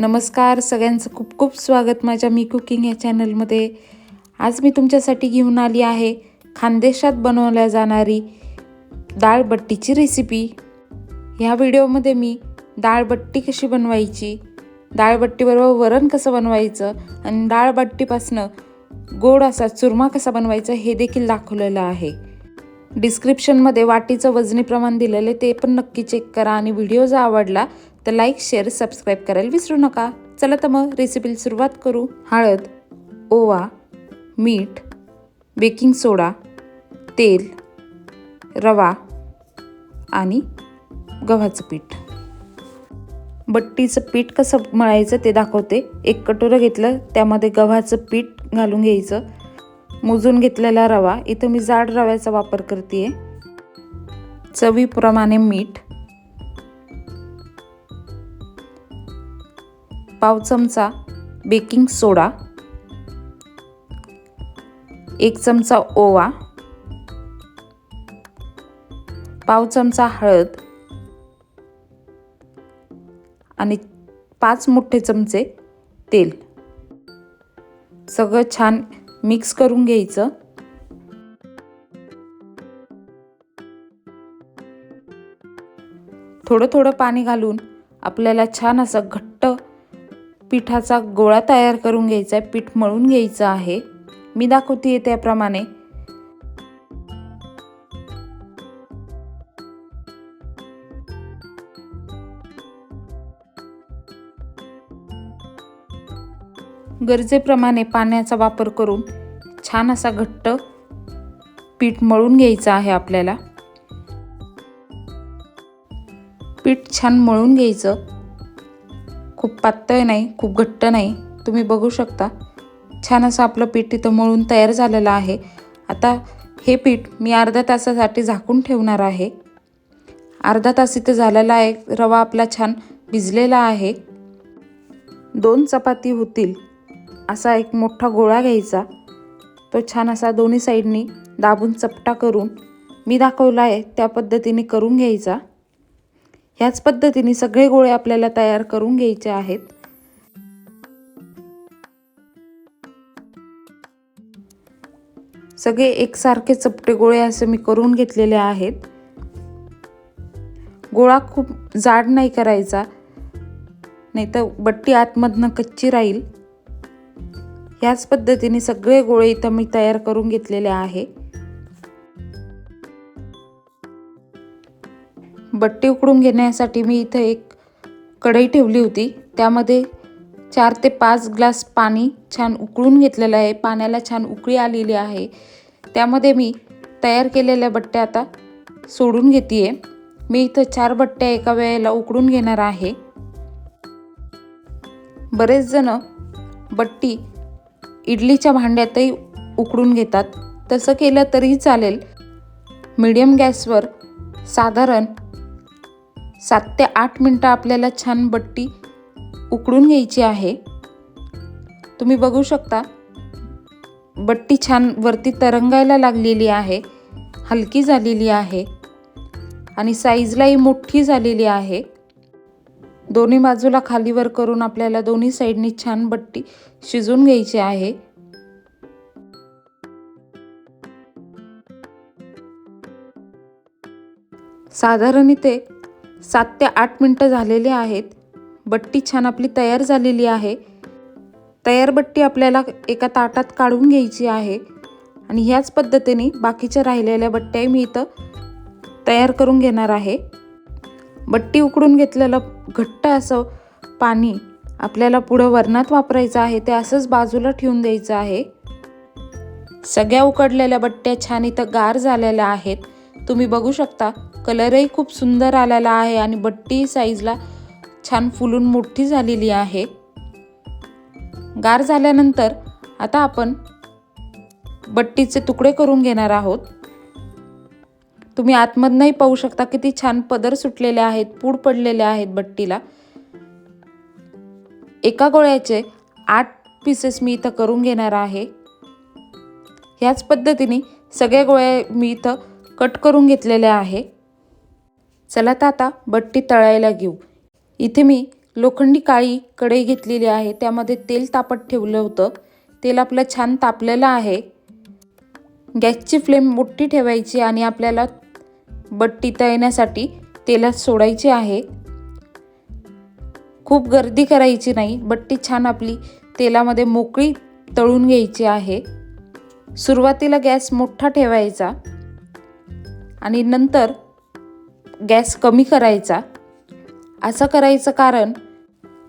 नमस्कार सगळ्यांचं खूप खूप स्वागत माझ्या मी कुकिंग या चॅनलमध्ये. आज मी तुमच्यासाठी घेऊन आली आहे खानदेशात बनवल्या जाणारी डाळबट्टीची रेसिपी ह्या व्हिडिओमध्ये मी डाळबट्टी कशी बनवायची डाळबट्टीबरोबर वरण कसं बनवायचं आणि डाळबट्टीपासनं गोड असा चुरमा कसा बनवायचा हे देखील दाखवलेलं आहे. डिस्क्रिप्शनमध्ये वाटीचं वजनी प्रमाण दिलेलं आहे ते पण नक्की चेक करा आणि व्हिडिओ जर आवडला तर लाईक शेअर सबस्क्राईब करायला विसरू नका. चला तर मग रेसिपीला सुरुवात करू. हळद ओवा मीठ बेकिंग सोडा तेल रवा आणि गव्हाचं पीठ. बट्टीचं पीठ कसं मळायचं ते दाखवते. एक कटोरं घेतलं त्यामध्ये गव्हाचं पीठ घालून घ्यायचं. मोजून घेतलेला रवा. इथं मी जाड रव्याचा वापर करते चवीप्रमाणे मीठ पाव चमचा बेकिंग सोडा एक चमचा ओवा पाव चमचा हळद आणि पाच मोठे चमचे तेल. सगळं छान मिक्स करून घ्यायचं. थोडं थोडं पाणी घालून आपल्याला छान असं घट्ट पिठाचा गोळा तयार करून घ्यायचा आहे पीठ मळून घ्यायचं आहे. मी दाखवते त्याप्रमाणे. गरजेप्रमाणे पाण्याचा वापर करून छान असा घट्ट पीठ मळून घ्यायचं आहे आपल्याला. पीठ छान मळून घ्यायचं. खूप पातळ नाही खूप घट्ट नाही. तुम्ही बघू शकता. छान असं आपलं पीठ तिथं मळून तयार झालेलं आहे. आता हे पीठ मी अर्ध्या तासासाठी झाकून ठेवणार आहे. अर्धा तास इथं झालेला आहे. रवा आपला छान भिजलेला आहे. दोन चपाती होतील. असा एक मोठा गोळा घ्यायचा. तो छान असा दोन्ही साईडनी दाबून चपटा करून मी दाखवला आहे त्या पद्धतीने करून घ्यायचा. ह्याच पद्धतीने सगळे गोळे आपल्याला तयार करून घ्यायचे आहेत. सगळे एकसारखे चपटे गोळे असे मी करून घेतलेले आहेत. गोळा खूप जाड नाही करायचा नाही तर बट्टी आतमधनं कच्ची राहील. ह्याच पद्धतीने सगळे गोळे इथं मी तयार करून घेतलेले आहे. बट्टी उकडून घेण्यासाठी मी इथं एक कढई ठेवली होती. त्यामध्ये चार ते पाच ग्लास पाणी छान उकळून घेतलेलं आहे. पाण्याला छान उकळी आलेली आहे. त्यामध्ये मी तयार केलेल्या बट्ट्या आता सोडून घेते आहे मी इथं चार बट्ट्या एका वेळेला उकडून घेणार आहे. बरेच जण बट्टी इडलीच्या भांड्यातही उकडून घेतात. तसं केलं तरीही चालेल. मीडियम गॅसवर साधारण सात ते आठ मिनटं आपल्याला छान बट्टी उकडून घ्यायची आहे. तुम्ही बघू शकता बट्टी छान वरती तरंगायला लागलेली आहे हलकी झालेली आहे आणि साईजलाही मोठी झालेली आहे. दोन्ही बाजूला खालीवर करून आपल्याला दोन्ही साईडनी छान बट्टी शिजून घ्यायची आहे. साधारण इथे सात ते आठ मिनटं झालेले आहेत. बट्टी छान आपली तयार झालेली आहे. तयार बट्टी आपल्याला एका ताटात काढून घ्यायची आहे. आणि ह्याच पद्धतीने बाकीच्या राहिलेल्या बट्ट्याही मी इथं तयार करून घेणार आहे. बट्टी उकडून घेतलेलं घट्ट असं पाणी आपल्याला पुढं वरणात वापरायचं आहे. ते असंच बाजूला ठेवून द्यायचं आहे. सगळ्या उकडलेल्या बट्ट्या छान इथं गार झालेल्या आहेत. तुम्ही बघू शकता कलरही खूप सुंदर आलेला आहे आणि बट्टी साईजला छान फुलून मोठी झालेली आहे. गार झाल्यानंतर आता आपण बट्टीचे तुकडे करून घेणार आहोत. तुम्ही आतमधनंही पाहू शकता किती छान पदर सुटलेले आहेत पूड पडलेले आहेत बट्टीला. एका गोळ्याचे आठ पीसेस मी इथं करून घेणार आहे. ह्याच पद्धतीने सगळ्या गोळ्या मी इथं कट करून घेतलेल्या आहे. चला तर आता बट्टी तळायला घेऊ. इथे मी लोखंडी काळी कढई घेतलेली आहे त्यामध्ये तेल तापत ठेवलं होतं. तेल आपलं छान तापलेलं आहे. गॅसची फ्लेम मोठी ठेवायची आणि आपल्याला बट्टी तळण्यासाठी तेलात सोडायची आहे. खूप गर्दी करायची नाही बट्टी छान आपली तेलामध्ये मोकळी तळून घ्यायची आहे. सुरुवातीला गॅस मोठा ठेवायचा आणि नंतर गॅस कमी करायचा. असं करायचं कारण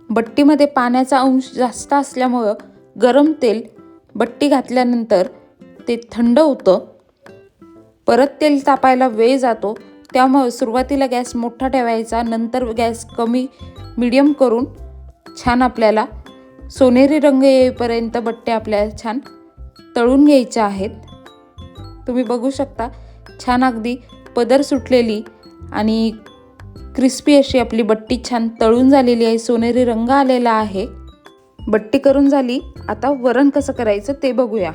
बट्टीमध्ये पाण्याचा अंश जास्त असल्यामुळं गरम तेल बट्टी घातल्यानंतर ते थंड होतं. परत तेल तापायला वेळ जातो. त्यामुळं सुरुवातीला गॅस मोठा ठेवायचा नंतर गॅस कमी मिडियम करून छान आपल्याला सोनेरी रंग येईपर्यंत बट्टे आपल्याला छान तळून घ्यायच्या आहेत. तुम्ही बघू शकता छान अगदी पदर सुटलेली आणि क्रिस्पी अशी आपली बट्टी छान तळून झालेली आहे सोनेरी रंग आलेला आहे. बट्टी करून झाली. आता वरण कसं करायचं ते बघूया.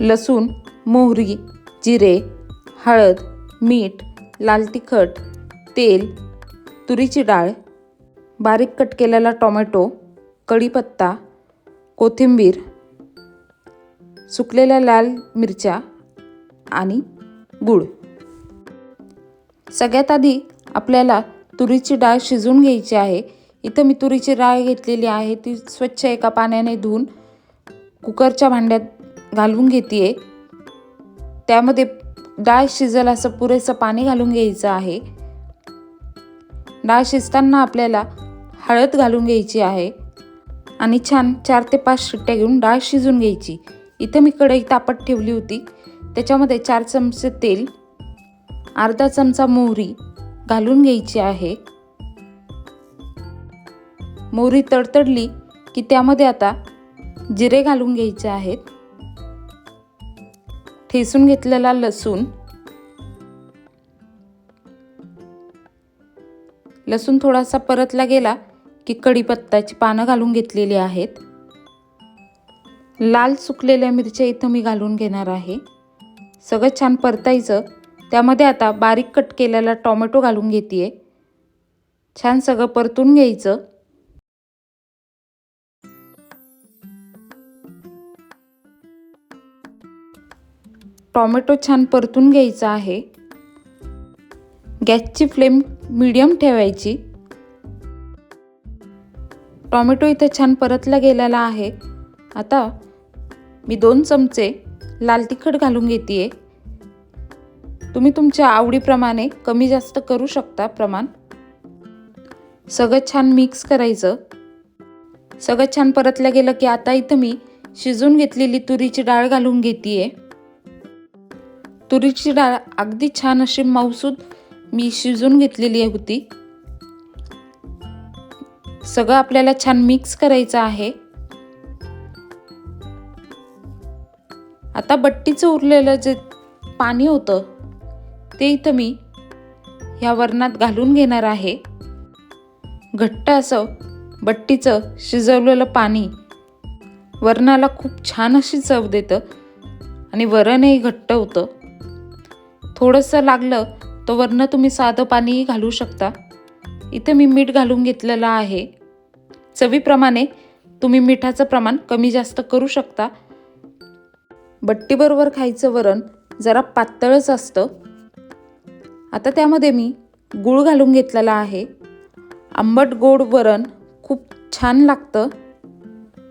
लसूण मोहरी जिरे हळद मीठ लाल तिखट तेल तुरीची डाळ बारीक कट केलेला टोमॅटो कढीपत्ता कोथिंबीर सुकलेल्या लाल मिरच्या आणि गूळ. सगळ्यात आधी आपल्याला तुरीची डाळ शिजवून घ्यायची आहे. इथं मी तुरीची डाळ घेतलेली आहे. ती स्वच्छ एका पाण्याने धुवून कुकरच्या भांड्यात घालून घेते आहे त्यामध्ये डाळ शिजेल असं पुरेसं पाणी घालून घ्यायचं आहे. डाळ शिजताना आपल्याला हळद घालून घ्यायची आहे. आणि छान चार ते पाच शिट्ट्या घेऊन डाळ शिजून घ्यायची. इथं मी कढई तापत ठेवली होती. त्याच्यामध्ये चार चमचे तेल अर्धा चमचा मोहरी घालून घ्यायची आहे. मोहरी तडतडली की त्यामध्ये आता जिरे घालून घ्यायचे आहेत. ठेसून घेतलेला लसूण लसूण थोडासा परतला गेला की कढीपत्ताची पानं घालून घेतलेली आहेत. लाल सुकलेल्या मिरच्या इथं मी घालून घेणार आहे. सगळं छान परतायचं. त्यामध्ये आता बारीक कट केलेला टॉमॅटो घालून घेते छान सगळं परतून घ्यायचं. टोमॅटो छान परतून घ्यायचा आहे. गॅसची फ्लेम मीडियम ठेवायची. टोमॅटो इथं छान परतला गेलेला आहे. आता मी दोन चमचे लाल तिखट घालून घेते आहे तुम्ही तुमच्या आवडीप्रमाणे कमी जास्त करू शकता प्रमाण. सगळं छान मिक्स करायचं. सगळं छान परतलं गेलं की आता इथं मी शिजून घेतलेली तुरीची डाळ घालून घेते तुरीची डाळ अगदी छान अशी मौसूद मी शिजून घेतलेली होती. सगळं आपल्याला छान मिक्स करायचं आहे. आता बट्टीचं उरलेलं जे पाणी होतं ते इथं मी ह्या वरणात घालून घेणार आहे. घट्ट असं बट्टीचं शिजवलेलं पाणी वरणाला खूप छान अशी चव देतं आणि वरणही घट्ट होतं. थोडंसं लागलं तर वरनं तुम्ही साधं पाणीही घालू शकता. इथं मी मीठ घालून घेतलेलं आहे. चवीप्रमाणे तुम्ही मिठाचं प्रमाण कमी जास्त करू शकता. बट्टीबरोबर खायचं वरण जरा पातळच असतं. आता त्यामध्ये मी गूळ घालून घेतलेला आहे. आंबट गोड वरण खूप छान लागतं.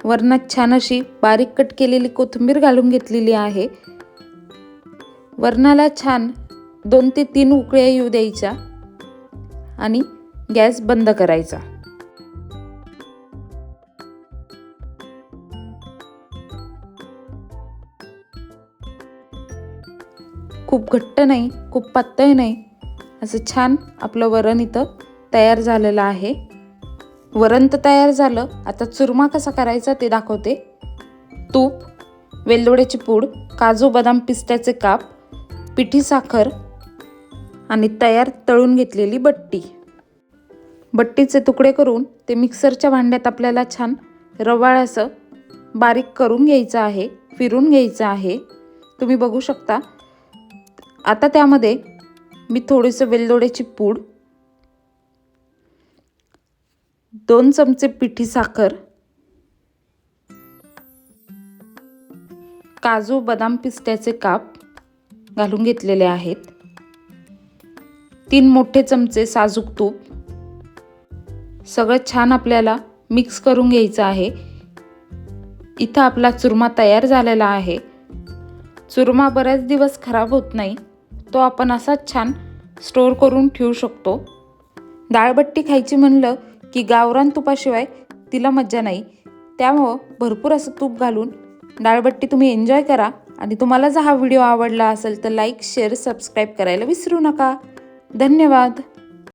वरणात छान अशी बारीक कट केलेली कोथिंबीर घालून घेतलेली आहे. वरणाला छान दोन ते तीन उकळ्या येऊ द्यायच्या आणि गॅस बंद करायचा. खूप घट्ट नाही खूप पातळ नाही असं छान आपलं वरण इथं तयार झालेलं आहे. वरण तर तयार झालं. आता चुरमा कसा करायचा ते दाखवते. तूप वेलदोड्याची पूड काजू बदाम पिस्त्याचे काप पिठी साखर आणि तयार तळून घेतलेली बट्टी. बट्टीचे तुकडे करून ते मिक्सरच्या भांड्यात आपल्याला छान रवाळ असं बारीक करून घ्यायचं आहे फिरून घ्यायचं आहे. तुम्ही बघू शकता. आता त्यामध्ये मी थोडंसं वेलदोड्याची पूड दोन चमचे पिठी साखर काजू बदाम पिस्त्याचे काप घालून घेतलेले आहेत तीन मोठे चमचे साजूक तूप सगळं छान आपल्याला मिक्स करून घ्यायचं आहे. इथं आपला चुरमा तयार झालेला आहे. चुरमा बऱ्याच दिवस खराब होत नाही. तो आपण असाच छान स्टोअर करून ठेवू शकतो. डाळबट्टी खायची म्हणलं की गावरान तुपाशिवाय तिला मज्जा नाही. त्यामुळं भरपूर असं तूप घालून डाळबट्टी तुम्ही एन्जॉय करा. आणि तुम्हाला जर हा व्हिडिओ आवडला असेल तर लाईक शेअर सबस्क्राईब करायला विसरू नका. धन्यवाद.